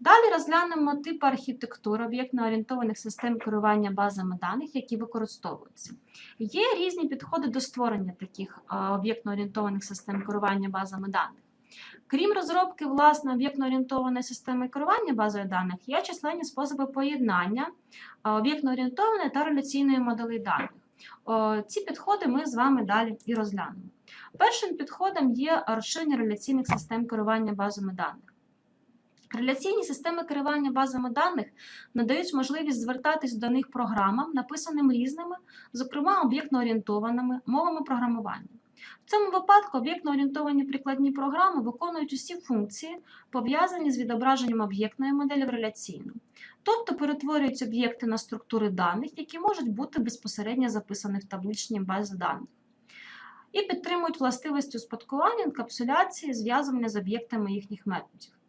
Далі розглянемо типи архітектури об'єктно-орієнтованих систем керування базами даних, які використовуються. Є різні підходи до створення таких об'єктно-орієнтованих систем керування базами даних. Крім розробки власне об'єктно-орієнтованої системи керування базою даних, є численні способи поєднання об'єктно-орієнтованої та реляційної моделей даних. Ці підходи ми з вами далі і розглянемо. Першим підходом є розширення реляційних систем керування базами даних. Реляційні системи керування базами даних надають можливість звертатись до них програмам, написаним різними, зокрема об'єктно-орієнтованими мовами програмування. В цьому випадку об'єктно-орієнтовані прикладні програми виконують усі функції, пов'язані з відображенням об'єктної моделі в реляційну, тобто перетворюють об'єкти на структури даних, які можуть бути безпосередньо записані в табличній базі даних, і підтримують властивості успадкування, інкапсуляції, зв'язування з об'єктами їхніх методів.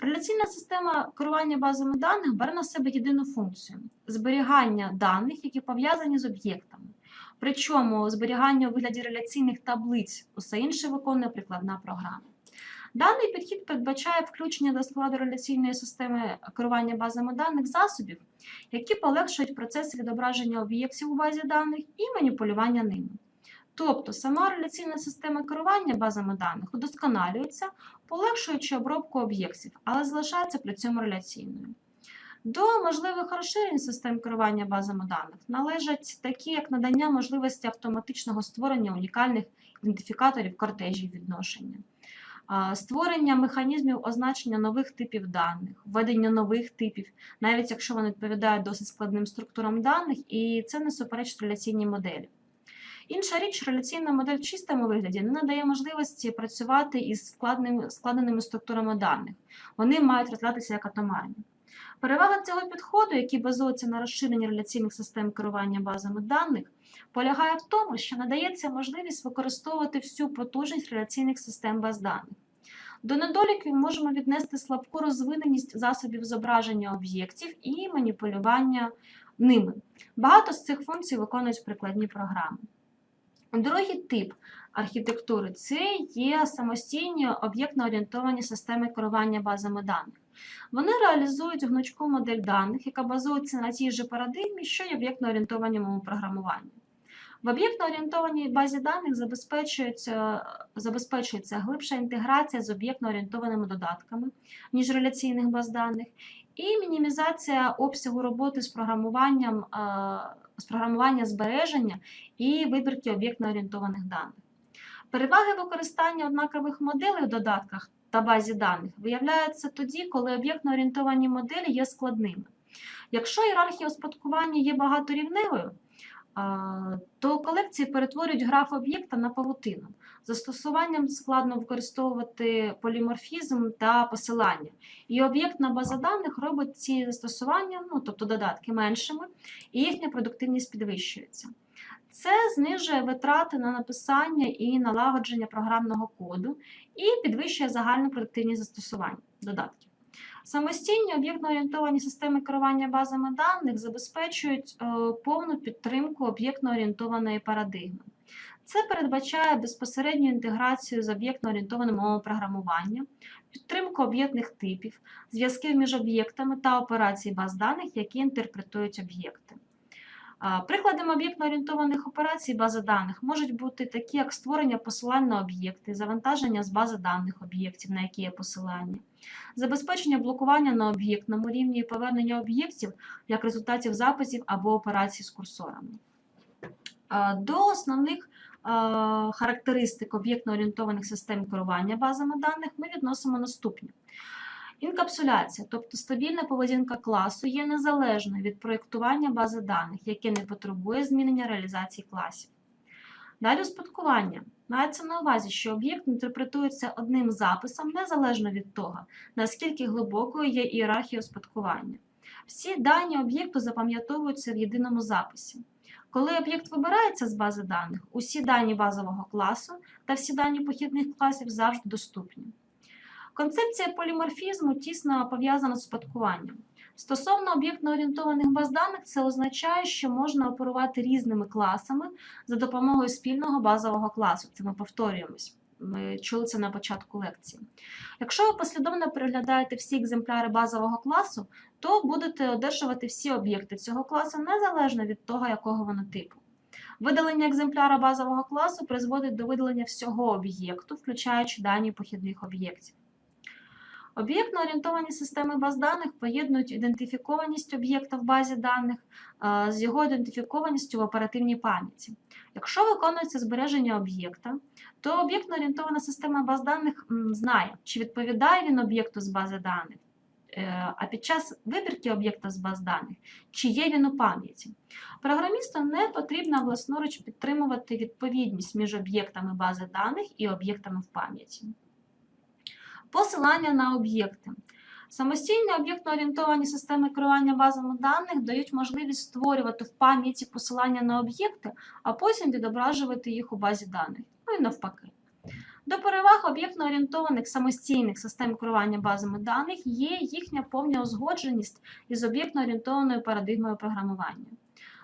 Реляційна система керування базами даних бере на себе єдину функцію зберігання даних, які пов'язані з об'єктами. Причому зберігання у вигляді реляційних таблиць, усе інше виконує прикладна програма. Даний підхід передбачає включення до складу реляційної системи керування базами даних засобів, які полегшують процес відображення об'єктів у базі даних і маніпулювання ними. Тобто сама реляційна система керування базами даних удосконалюється, полегшуючи обробку об'єктів, але залишається при цьому реляційною. До можливих розширень систем керування базами даних належать такі, як надання можливості автоматичного створення унікальних ідентифікаторів кортежів відношення, створення механізмів означення нових типів даних, введення нових типів, навіть якщо вони відповідають досить складним структурам даних, і це не суперечить реляційній моделі. Інша річ, реляційна модель в чистому вигляді не надає можливості працювати із складними, складеними структурами даних. Вони мають розглядатися як атомарні. Перевага цього підходу, який базується на розширенні реляційних систем керування базами даних, полягає в тому, що надається можливість використовувати всю потужність реляційних систем баз даних. До недоліків можемо віднести слабку розвиненість засобів зображення об'єктів і маніпулювання ними. Багато з цих функцій виконують прикладні програми. Другий тип архітектури це є самостійні об'єктно-орієнтовані системи керування базами даних. Вони реалізують гнучку модель даних, яка базується на тій же парадигмі, що й об'єктно-орієнтовані мови програмування. В об'єктно-орієнтованій базі даних забезпечується, забезпечується глибша інтеграція з об'єктно-орієнтованими додатками, ніж реляційних баз даних, і мінімізація обсягу роботи з програмуванням, з програмування збереження і вибірки об'єктно-орієнтованих даних. Переваги використання однакових моделей в додатках та базі даних виявляються тоді, коли об'єктно-орієнтовані моделі є складними. Якщо ієрархія успадкування є багаторівневою, то колекції перетворюють граф об'єкта на павутину. Застосуванням складно використовувати поліморфізм та посилання. І об'єктна база даних робить ці застосування, ну тобто додатки, меншими, і їхня продуктивність підвищується. Це знижує витрати на написання і налагодження програмного коду і підвищує загальну продуктивність застосувань додатків. Самостійні об'єктно-орієнтовані системи керування базами даних забезпечують е, повну підтримку об'єктно-орієнтованої парадигми. Це передбачає безпосередню інтеграцію з об'єктно-орієнтованим мовою програмування, підтримку об'єктних типів, зв'язків між об'єктами та операцій баз даних, які інтерпретують об'єкти. Прикладами об'єктно-орієнтованих операцій бази даних можуть бути такі, як створення посилань на об'єкти, завантаження з бази даних об'єктів, на які є посилання, забезпечення блокування на об'єктному рівні і повернення об'єктів як результатів записів або операцій з курсорами. А, До основних характеристик об'єктно-орієнтованих систем керування базами даних ми відносимо наступні. Інкапсуляція, тобто стабільна поведінка класу, є незалежною від проєктування бази даних, яке не потребує змінення реалізації класів. Далі успадкування. Мається на увазі, що об'єкт інтерпретується одним записом незалежно від того, наскільки глибокою є ієрархія успадкування. Всі дані об'єкту запам'ятовуються в єдиному записі. Коли об'єкт вибирається з бази даних, усі дані базового класу та всі дані похідних класів завжди доступні. Концепція поліморфізму тісно пов'язана з спадкуванням. Стосовно об'єктно-орієнтованих баз даних, це означає, що можна оперувати різними класами за допомогою спільного базового класу. Це ми повторюємось. Ми чули це на початку лекції. Якщо ви послідовно переглядаєте всі екземпляри базового класу, то будете одержувати всі об'єкти цього класу незалежно від того, якого воно типу. Видалення екземпляра базового класу призводить до видалення всього об'єкту, включаючи дані похідних об'єктів. Об'єктно орієнтовані системи баз даних поєднують ідентифікованість об'єкта в базі даних з його ідентифікованістю в оперативній пам'яті. Якщо виконується збереження об'єкта, то об'єктно орієнтована система баз даних знає, чи відповідає він об'єкту з бази даних, е, а під час вибірки об'єкта з баз даних, чи є він у пам'яті. Програмісту не потрібно власноруч підтримувати відповідність між об'єктами бази даних і об'єктами в пам'яті. Посилання на об'єкти. Самостійні об'єктно-орієнтовані системи керування базами даних дають можливість створювати в пам'яті посилання на об'єкти, а потім відображувати їх у базі даних. Ну і навпаки. До переваг об'єктно-орієнтованих самостійних систем керування базами даних є їхня повна узгодженість із об'єктно-орієнтованою парадигмою програмування.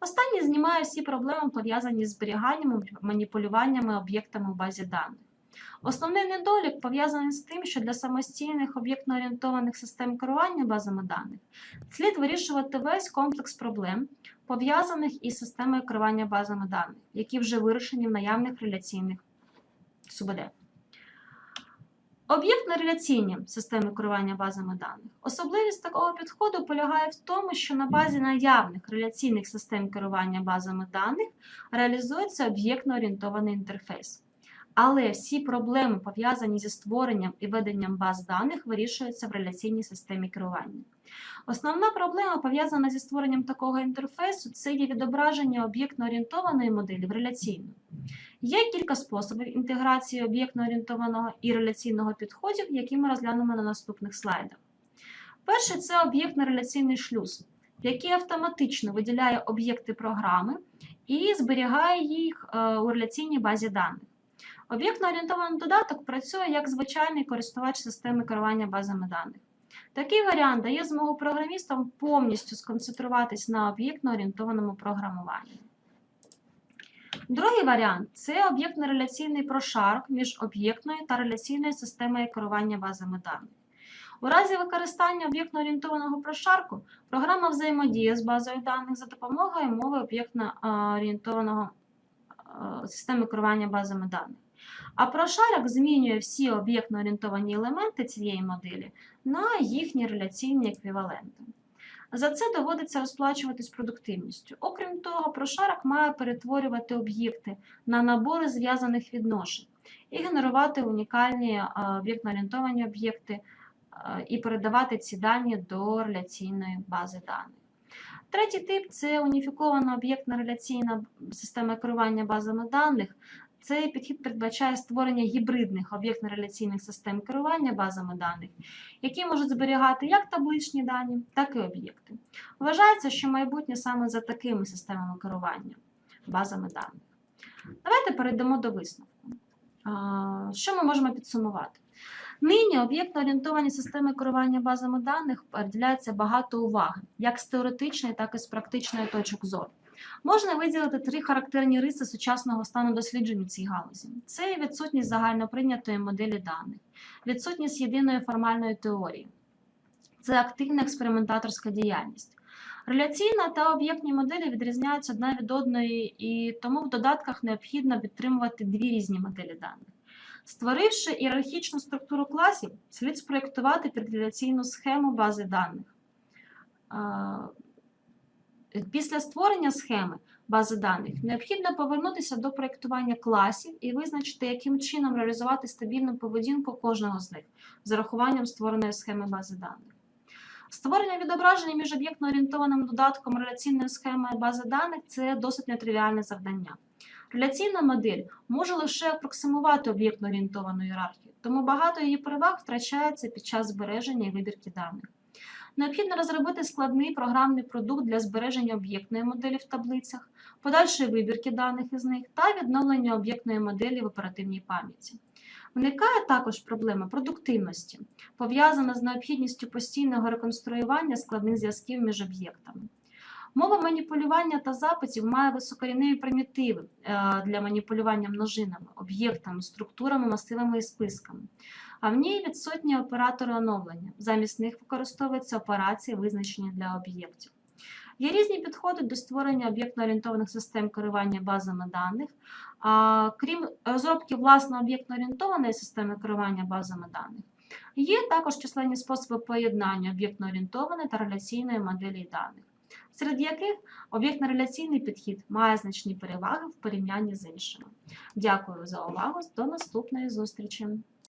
Останнє знімає всі проблеми, пов'язані з зберіганням маніпулюваннями об'єктами в базі даних. Основний недолік пов'язаний з тим, що для самостійних об'єктно-орієнтованих систем керування базами даних слід вирішувати весь комплекс проблем, пов'язаних із системою керування базами даних, які вже вирішені в наявних реляційних СУБД. Об'єктно-реляційні системи керування базами даних. Особливість такого підходу полягає в тому, що на базі наявних реляційних систем керування базами даних реалізується об'єктно-орієнтований інтерфейс. Але всі проблеми, пов'язані зі створенням і веденням баз даних, вирішуються в реляційній системі керування. Основна проблема, пов'язана зі створенням такого інтерфейсу, це є відображення об'єктно-орієнтованої моделі в реляційну. Є кілька способів інтеграції об'єктно-орієнтованого і реляційного підходів, які ми розглянемо на наступних слайдах. Перший це об'єктно-реляційний шлюз, який автоматично виділяє об'єкти програми і зберігає їх е, у реляційній базі даних. Об'єктно-орієнтований додаток працює як звичайний користувач системи керування базами даних. Такий варіант дає змогу програмістам повністю сконцентруватись на об'єктно-орієнтованому програмуванні. Другий варіант це об'єктно-реляційний прошарок між об'єктною та реляційною системою керування базами даних. У разі використання об'єктно-орієнтованого прошарку програма взаємодіє з базою даних за допомогою мови об'єктно-орієнтованого системи керування базами даних. А прошарок змінює всі об'єктно-орієнтовані елементи цієї моделі на їхні реляційні еквіваленти. За це доводиться розплачуватись продуктивністю. Окрім того, прошарок має перетворювати об'єкти на набори зв'язаних відношень і генерувати унікальні е, об'єктно-орієнтовані об'єкти е, і передавати ці дані до реляційної бази даних. Третій тип це уніфікована об'єктна реляційна система керування базами даних. Цей підхід передбачає створення гібридних об'єктно-реляційних систем керування базами даних, які можуть зберігати як табличні дані, так і об'єкти. Вважається, що майбутнє саме за такими системами керування базами даних. Давайте перейдемо до висновку. Що ми можемо підсумувати? Нині об'єктно-орієнтовані системи керування базами даних приділяється багато уваги, як з теоретичної, так і з практичної точок зору. Можна виділити три характерні риси сучасного стану досліджень у цій галузі: це відсутність загальноприйнятої моделі даних, відсутність єдиної формальної теорії, це активна експериментаторська діяльність. Реляційна та об'єктні моделі відрізняються одна від одної, і тому в додатках необхідно підтримувати дві різні моделі даних. Створивши ієрархічну структуру класів, слід спроєктувати підреляційну схему бази даних. Після створення схеми бази даних необхідно повернутися до проєктування класів і визначити, яким чином реалізувати стабільну поведінку кожного з них з урахуванням створеної схеми бази даних. Створення відображення між об'єктно-орієнтованим додатком реляційної схеми бази даних це досить нетривіальне завдання. Реляційна модель може лише апроксимувати об'єктно-орієнтовану ієрархію, тому багато її переваг втрачається під час збереження і вибірки даних. Необхідно розробити складний програмний продукт для збереження об'єктної моделі в таблицях, подальшої вибірки даних із них та відновлення об'єктної моделі в оперативній пам'яті. Виникає також проблема продуктивності, пов'язана з необхідністю постійного реконструювання складних зв'язків між об'єктами. Мова маніпулювання та запитів має високорівневі примітиви е, для маніпулювання множинами, об'єктами, структурами, масивами і списками. А в ній відсутні оператори оновлення. Замість них використовуються операції, визначені для об'єктів. Є різні підходи до створення об'єктно-орієнтованих систем керування базами даних. А, крім розробки власне об'єктно-орієнтованої системи керування базами даних, є також численні способи поєднання об'єктно-орієнтованої та реляційної моделі даних, серед яких об'єктно-реляційний підхід має значні переваги в порівнянні з іншими. Дякую за увагу. До наступної зустрічі!